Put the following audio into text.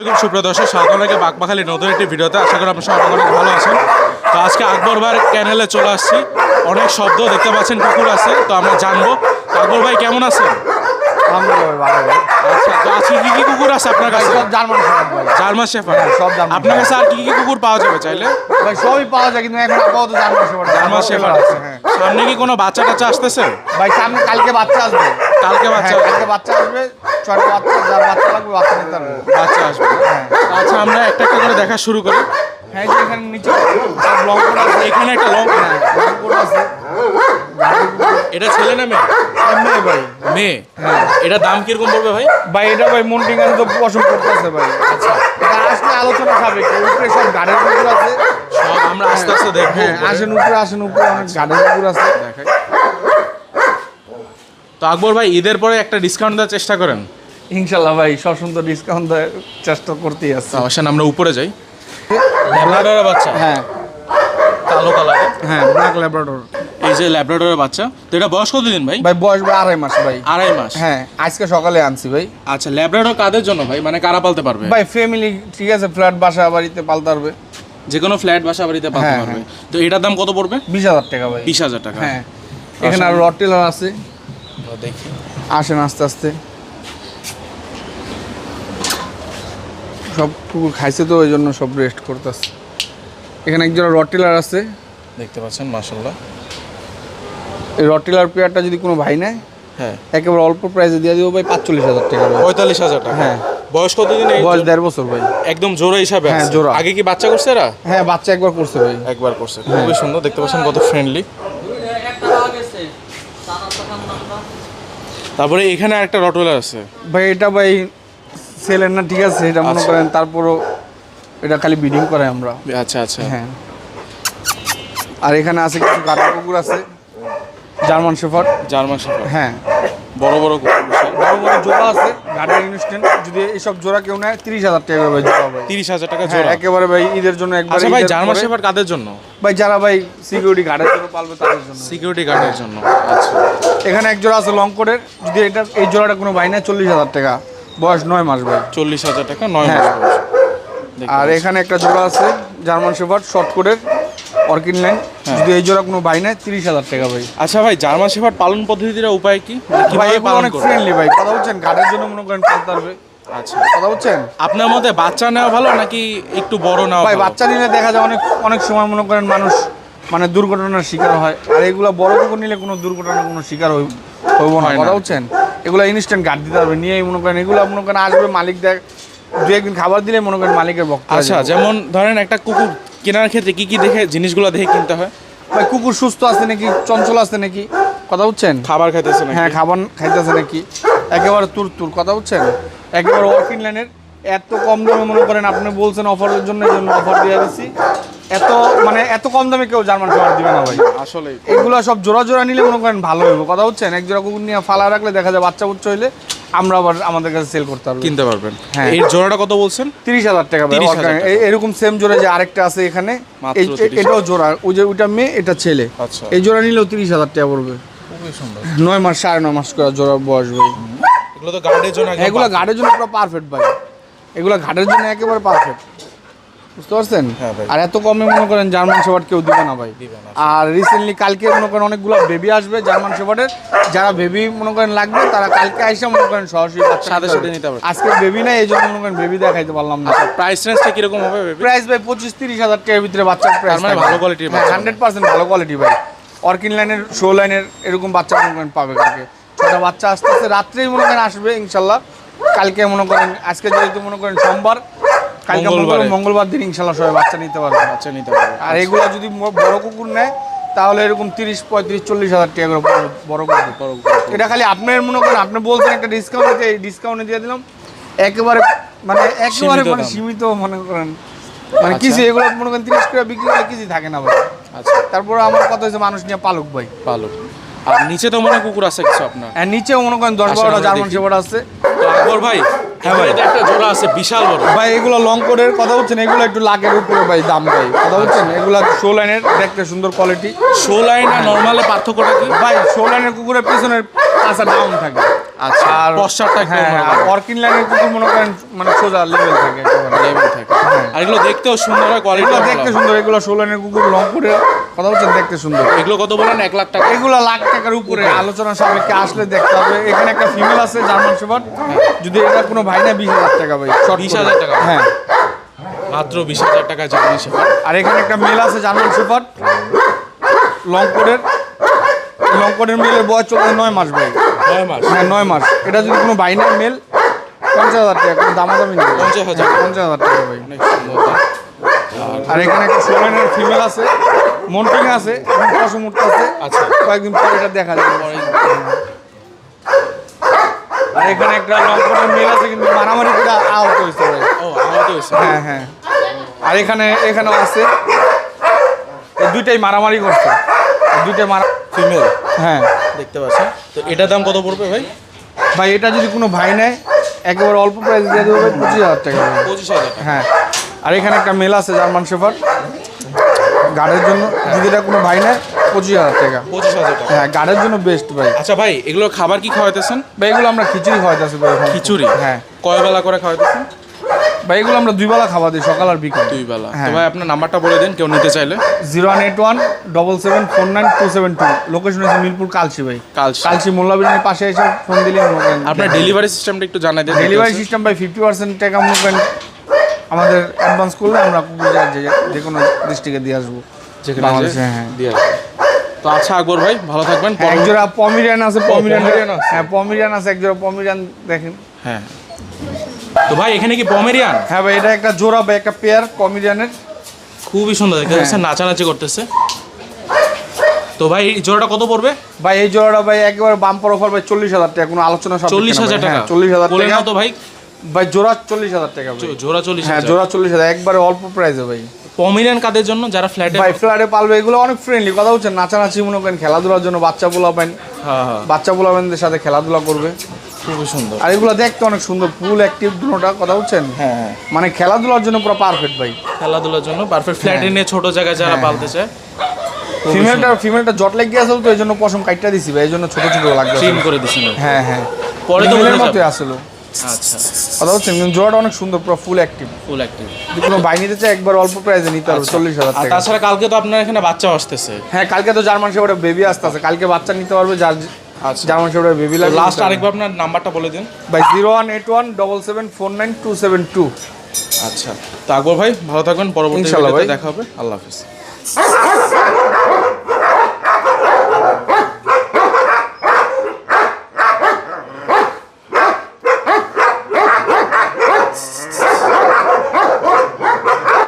আসসালামাইকুম সুপ্রিয় দর্শক, স্বাগত নতুন একটি ভিডিওতে। আশা করি আপনার সবাই অনেক ভালো আছেন। তো আজকে আকবর ভাইয়ের ক্যানেলে চলে আসছি। অনেক শব্দ দেখতে পাচ্ছেন কুকুর আছে, তো আমরা জানব। আকবর ভাই, কেমন আছেন? আলহামদুলিল্লাহ ভালো। ভাই আচ্ছা তো আজকে কি কি কুকুর আছে আপনার কাছে? সব জার্মান শেফার্ড ভাই। জার্মান শেফার হ্যাঁ, সব জার্মান আপনার কাছে আর কি কি কুকুর পাওয়া যাবে চাইলে? ভাই সবই পাওয়া যায় কিন্তু এখন আপাতত জার্মান শেফার্ড জার্মান আছে হ্যাঁ। সামনে কি কোনো বাচ্চা টাচ্চা আসতেছে? ভাই সামনে কালকে বাচ্চা আসবে। কালকে বাচ্চা হ্যাঁ কালকে বাচ্চা আসবে। ছয়টা বাচ্চা যার বাচ্চা লাগবে বাচ্চা নিতে পারবে বাচ্চা আসবে। আচ্ছা আমরা একটা একটা করে দেখা শুরু করি। হ্যাঁ এখানে নিচে। আছে এখানে একটা লং হ্যাঁ লং আছে। এটা ছেলে না মেয়ে? এমনি ভাই। মেয়ে? এটা দাম কীরকম পড়বে ভাই? ভাই এটা ভাই মন্টিং তো পছন্দ করতেছে ভাই। আচ্ছা। এটা আসলে আলোচনা খাবে উপরে সব গাড়ির কুকুর আছে। সব আমরা আস্তে আস্তে দেখব। হ্যাঁ আসেন উপরে আসেন উপরে অনেক গাড়ির কুকুর আছে। দেখাই। তো আকবর ভাই ঈদের পরে একটা ডিসকাউন্ট দেওয়ার চেষ্টা করেন? ইনশাল্লাহ ভাই সব সুন্দর ডিসকাউন্ট দেওয়ার চেষ্টা করতেই আছে। তো আসেন আমরা উপরে যাই। ল্যাব্রাডরের বাচ্চা? হ্যাঁ। কালো কালার হ্যাঁ ব্ল্যাক ল্যাব্রাডর যে ল্যাব্রাডরের বাচ্চা তো এটা বয়স ভাই? ভাই বয়স ভাই আড়াই মাস ভাই। আড়াই মাস। হ্যাঁ আজকে সকালে আনছি ভাই। আচ্ছা ল্যাব্রাডর কাদের জন্য ভাই? মানে কারা পালতে পারবে? ভাই ফ্যামিলি ঠিক আছে ফ্ল্যাট বাসা বাড়িতে পালতে পারবে। যে কোনো ফ্ল্যাট বাসা বাড়িতে পালতে হ্যাঁ, পারবে। তো এটার দাম কত পড়বে? বিশ হাজার টাকা ভাই। বিশ হাজার টাকা। হ্যাঁ এখানে আর রটেলার আছে। দেখি। আসেন আস্তে আস্তে। সব কুকুর খাইছে তো ওই জন্য সব রেস্ট করতেছে। এখানে একজন রটেলার আছে। দেখতে পাচ্ছেন মাশাল্লাহ এই রটেলার পেয়ারটা যদি কোনো ভাই নেয় হ্যাঁ। একেবারে অল্প প্রাইসে দিয়ে দিব ভাই পাঁচচল্লিশ হাজার টাকা। পঁয়তাল্লিশ হাজার টাকা। হ্যাঁ। বয়স কত দিন বয়স দেড় বছর ভাই। একদম জোড়া হিসাবে হ্যাঁ। জোড়া। আগে কি বাচ্চা করছে এরা? হ্যাঁ বাচ্চা একবার করছে ভাই। একবার করছে। খুবই সুন্দর দেখতে পাচ্ছেন কত ফ্রেন্ডলি তারপরে এখানে একটা রটওয়েলার আছে। ভাই এটা ভাই সেলের না ঠিক আছে এটা মনে আচ্ছা। করেন তারপরও এটা খালি বিডিং করে আমরা। আচ্ছা আচ্ছা। হ্যাঁ। আর এখানে আছে কিছু গাড়া কুকুর আছে। German shepherd. German shepherd. হ্যাঁ। বড় বড় বড় বড় জোড়া আছে গাড়ির ইনস্ট্যান্ট যদি এইসব জোড়া কেউ নেয় তিরিশ হাজার টাকা ভাই জোড়া ভাই তিরিশ হাজার টাকা হ্যাঁ জোড়া। একেবারে ভাই ঈদের জন্য একবার আচ্ছা ভাই জার্মান শেফার্ড কাদের জন্য? ভাই যারা ভাই সিকিউরিটি গার্ডের জন্য পালবে তাদের জন্য। সিকিউরিটি গার্ডের জন্য। আচ্ছা। এখানে এক জোড়া আছে লং কোটের যদি এটা এই জোড়াটা কোনো ভাই নেয় চল্লিশ হাজার টাকা। বয়স নয় মাস ভাই। চল্লিশ হাজার টাকা নয় হ্যাঁ। মাস আর এখানে একটা জোড়া আছে জার্মান শেফার্ড শর্ট কোটের অর্কিড লাইন যদি এই জোড়া কোনো ভাই নেয় তিরিশ হাজার টাকা ভাই। আচ্ছা ভাই জার্মান শেফার্ড পালন পদ্ধতির উপায় কি? মানে ভাই এগুলো অনেক ফ্রেন্ডলি ভাই কথা বলছেন? গার্ডের জন্য মনে করেন পালতে পারবে। আচ্ছা। কথা বলছেন? আপনার মতে বাচ্চা নেওয়া ভালো নাকি একটু বড় নেওয়া ভাই বাচ্চা নিলে দেখা যায় অনেক অনেক সময় মনে করেন মানুষ মানে দুর্ঘটনার শিকার হয়। আর এগুলো বড় কুকুর নিলে কোনো দুর্ঘটনার কোনো শিকার হইব হয় না। কথা বলছেন? এগুলো ইনস্ট্যান্ট গার্ড দিতে পারবে নিয়েই মনে করেন এগুলো মনে করেন আসবে মালিক দেখ দু একদিন খাবার দিলে মনে করেন মালিকের বক্ত আচ্ছা যেমন ধরেন একটা কুকুর কেনার ক্ষেত্রে কি কি দেখে জিনিসগুলো দেখে কিনতে হয়? ভাই কুকুর সুস্থ আছে নাকি? চঞ্চল আছে নাকি? কথা বলছেন খাবার খাইতেছে না হ্যাঁ খাবার খাইতেছে নাকি? একেবারে তুর তুর কথা বলছেন একেবারে ওয়ার্কিং লাইনের এত কম দামে মনে করেন আপনি বলছেন অফারের জন্য এই জন্য অফার দিয়ে দিচ্ছি এত মানে এত কম দামে কেউ জার্মান খাবার দিবে না ভাই। আসলে এগুলো সব জোড়া জোড়া নিলে মনে করেন ভালো হইব। কথা হচ্ছেন এক জোড়া কুকুর নিয়ে ফালা রাখলে দেখা যায় বাচ্চা বুচ্চা হইলে আমরা আবার আমাদের কাছে সেল করতে পারব। কিনতে পারবেন। হ্যাঁ। এই জোড়াটা কত বলছেন? তিরিশ হাজার টাকা ভাই 30,000 organic। টাকা। এই- এরকম সেম জোড়া যে আরেকটা আছে এখানে এটাও জোড়া। ওই যে ওইটা মেয়ে এটা ছেলে। আচ্ছা। এই জোড়া নিলেও তিরিশ হাজার টাকা পড়বে। খুবই সুন্দর। নয় মাস সাড়ে নয় মাস করে জোড়া বয়স ভাই। এগুলো তো গার্ডের জন্য এগুলো ঘাটের জন্য পুরো পারফেক্ট ভাই। এগুলো ঘাটের জন্য একেবারে পারফেক্ট বুঝতে পারছেন? হ্যাঁ। আর এত কমে মনে করেন জার্মান কেউ দিবে না ভাই। আর রিসেন্টলি কালকে মনে করেন অনেকগুলো বেবি আসবে জার্মান যারা বেবি মনে করেন লাগবে তারা কালকে আইসা মনে করেন সরাসরি সাথে সাথে নিতে পারবে। আজকে বেবি নাই এই জন্য মনে করেন বেবি দেখাইতে পারলাম না। প্রাইস রেঞ্জটা কীরকম হবে প্রাইস ভাই পঁচিশ তিরিশ হাজার টাকার ভিতরে বাচ্চার প্রাইস মানে ভালো quality-র হান্ড্রেড পার্সেন্ট ভালো কোয়ালিটি ভাই। অর্কিন লাইনের শো লাইনের এরকম বাচ্চা মনে করেন পাবে কালকে। ছটা বাচ্চা আসতে আসতে রাত্রেই মনে করেন আসবে ইনশাল্লাহ। কালকে মনে করেন আজকে যেহেতু মনে করেন সোমবার কালকে মঙ্গলবারে। মঙ্গলবার দিন ইনশাল্লাহ সবাই বাচ্চা নিতে পারবে। বাচ্চা নিতে পারবে আর এগুলো যদি বড় কুকুর নেয় তাহলে এরকম তিরিশ পঁয়ত্রিশ চল্লিশ হাজার টাকা করে বড় কুকুর। এটা খালি আপনার মনে করেন আপনি বলছেন একটা ডিসকাউন্ট দিতে এই ডিসকাউন্টে দিয়ে দিলাম। একেবারে মানে একেবারে মানে সীমিত মনে করেন। মানে আচ্ছা। কিছু এগুলো মনে করেন তিরিশ করে বিক্রি করলে কিছু থাকে না ভাই। আচ্ছা। তারপর আমার কথা হচ্ছে মানুষ নিয়ে পালক ভাই। পালক। আর নিচে তো মনে কুকুর আছে কিছু আপনার? আর নিচেও মনে করেন দশ বারোটা জার্মান দেখি। শেপার্ড আছে। আকবর ভাই হ্যাঁ ভাই। একটা জোড়া আছে বিশাল বড়। ভাই এগুলো লং কোডের কথা বলছেন এগুলো একটু লাখের উপরে ভাই দাম ভাই। কথা বলছেন? এগুলো শো লাইনের দেখতে সুন্দর কোয়ালিটি শো লাইন আর নর্মালে পার্থক্যটা কি? ভাই শো লাইনের কুকুরের পিছনের পাশা ডাউন থাকে। আচ্ছা, আর পশ্চারটা একটু হ্যাঁ আর অর্কিন লাইনের কুকুর মনে করেন মানে সোজা লেভেল থাকে। লেভেল থাকে। আর এগুলো দেখতেও সুন্দর হয় কোয়ালিটি দেখতে সুন্দর এগুলো ষোলো লাইনের কুকুর লং করে কথা বলছেন দেখতে সুন্দর। এগুলো কত বলেন? এক লাখ টাকা। এগুলো লাখ টাকার উপরে আলোচনা সাপেক্ষে আসলে দেখতে হবে। এখানে একটা ফিমেল আছে জার্মান শেফার্ড যদি এটা কোনো ভাই না বিশ হাজার টাকা ভাই 20,000 করে। টাকা? হ্যাঁ। মাত্র বিশ হাজার টাকা জার্নি শেফার্ড আর এখানে একটা মেল আছে জার্মান শেফার্ড লং কোডের লং কোডের মেলের বয়স চলছে নয় মাস ভাই। নয় মাস। হ্যাঁ নয় মাস। এটা যদি কোনো ভাই না মেল পঞ্চাশ হাজার টাকা কোনো দামাদামি নেই। 50,000 হ্যাঁ, পঞ্চাশ হাজার টাকা ভাই। সুন্দর। আর এখানে একটা সোলেনের ফিমেল আছে। মন্টিং আছে পশম উঠতেছে আচ্ছা। কয়েকদিন পরে এটা দেখা যাবে আর এখানে একটা লং কোটের মেল আছে কিন্তু মারামারি করে আহত হয়েছে ও আহত হয়েছে? হ্যাঁ হ্যাঁ। আর এখানে এখানেও আছে। দুইটাই মারামারি করছে। দুইটাই মারা ফিমেল হ্যাঁ। দেখতে পাচ্ছেন। তো এটার দাম কত পড়বে ভাই? ভাই এটা যদি কোনো ভাই নেয় একেবারে অল্প প্রাইস দিয়ে দেবে পঁচিশ হাজার টাকা। পঁচিশ হাজার টাকা। হ্যাঁ। আর এখানে একটা মেল আছে জার্মান শেফার গার্ডের জন্য যদি এটা কোনো ভাই নেয় পঁচিশ হাজার টাকা। পঁচিশ হাজার টাকা। হ্যাঁ গার্ডের জন্য বেস্ট ভাই। আচ্ছা ভাই এগুলো খাবার কি খাওয়াইতেছেন? ভাই এগুলো আমরা খিচুড়ি খাওয়াইতেছি ভাই খিচুড়ি? হ্যাঁ। কয় বেলা করে খাওয়াইতেছেন? ভাই এগুলো আমরা দুই বেলা খাওয়া দিই সকাল আর বিকাল। দুই বেলা। তো হ্যাঁ। ভাই আপনার নাম্বারটা বলে দিন কেউ নিতে চাইলে। Zero one eight one double seven four nine two seven two. Location হচ্ছে মিরপুর কালসি ভাই। কালসি। কালসি মোল্লা বিরিয়ানির পাশে এসে ফোন দিলে আপনার ডেলিভারি সিস্টেমটা একটু জানাই দেন ডেলিভারি সিস্টেম ভাই ফিফটি পার্সেন্ট টাকা মনে করেন আমাদের অ্যাডভান্স করলে আমরা কুকুর যা- কোনো ডিস্ট্রিক্টে দিয়ে আসব। বাংলাদেশে, হ্যাঁ। দিয়ে আসবেন। তো আচ্ছা আকবর ভাই ভালো থাকবেন। হ্যাঁ, এক জোড়া পমিরিয়ান আছে পমিরিয়ান হ্যাঁ পমিরিয়ান আছে এক জোড়া পমিরিয়ান দেখেন। হ্যাঁ। তো ভাই এখানে কি পমেরিয়ান হ্যাঁ ভাই এটা একটা জোড়া ভাই একটা পেয়ার পমিরিয়ানের খুবই সুন্দর দেখতে হ্যাঁ। পাচ্ছেন নাচানাচি করতেছে। তো ভাই এই জোড়াটা কত পড়বে? ভাই এই জোড়াটা ভাই একেবারে বাম্পার অফার ভাই চল্লিশ হাজার টাকা কোনো আলোচনা চল্লিশ হাজার টাকা হ্যাঁ, চল্লিশ হাজার টাকা। তো ভাই। ভাই জোড়া চল্লিশ হাজার টাকা জোড়া চল্লিশ হ্যাঁ জোড়া চল্লিশ হাজার একবারে অল্প প্রাইসে ভাই। পমেরিয়ান কাদের জন্য? যারা ফ্ল্যাটে ভাই ফ্ল্যাটে পালবে এগুলো অনেক ফ্রেন্ডলি কথা হচ্ছে নাচানাচি মনে করেন খেলাধুলার জন্য বাচ্চা পোলাবেন হ্যাঁ হ্যাঁ। বাচ্চা পোলাবেনদের সাথে খেলাধুলা করবে। খুবই সুন্দর। আর এগুলো দেখতে অনেক সুন্দর ফুল অ্যাক্টিভ দুটোটা কথা বলছেন হ্যাঁ হ্যাঁ। মানে খেলাধুলার জন্য পুরো পারফেক্ট ভাই। খেলাধুলার জন্য পারফেক্ট ফ্ল্যাটে নিয়ে ছোট জায়গায় যারা পালতে চায় ফিমেলটা ফিমেলটা জট লেগে গিয়েছিল তো এই জন্য পশম কাইটটা দিছি ভাই এই জন্য ছোট ছোট লাগবে ট্রিম করে দিছেন হ্যাঁ হ্যাঁ। পরে তো মতোই আসলো। আচ্ছা। কথা হচ্ছে জোড়াটা অনেক সুন্দর পুরো ফুল অ্যাক্টিভ ফুল অ্যাক্টিভ কোনো বাই নিতে চায় একবার অল্প প্রাইসে নিতে পারবে চল্লিশ হাজার আচ্ছা। টাকা। তাছাড়া কালকে তো আপনার এখানে বাচ্চা আসতেছে। হ্যাঁ কালকে তো জার্মান বেবি আসতে আছে কালকে বাচ্চা নিতে পারবে যার আচ্ছা। জার্মান বেবি লাগবে। লাস্ট আরেকবার আপনার নাম্বারটা বলে দিন। Zero one eight one double seven four nine two seven two আচ্ছা। তো আকবর ভাই ভালো থাকবেন পরবর্তী। দেখা হবে। আল্লাহ হাফিজ।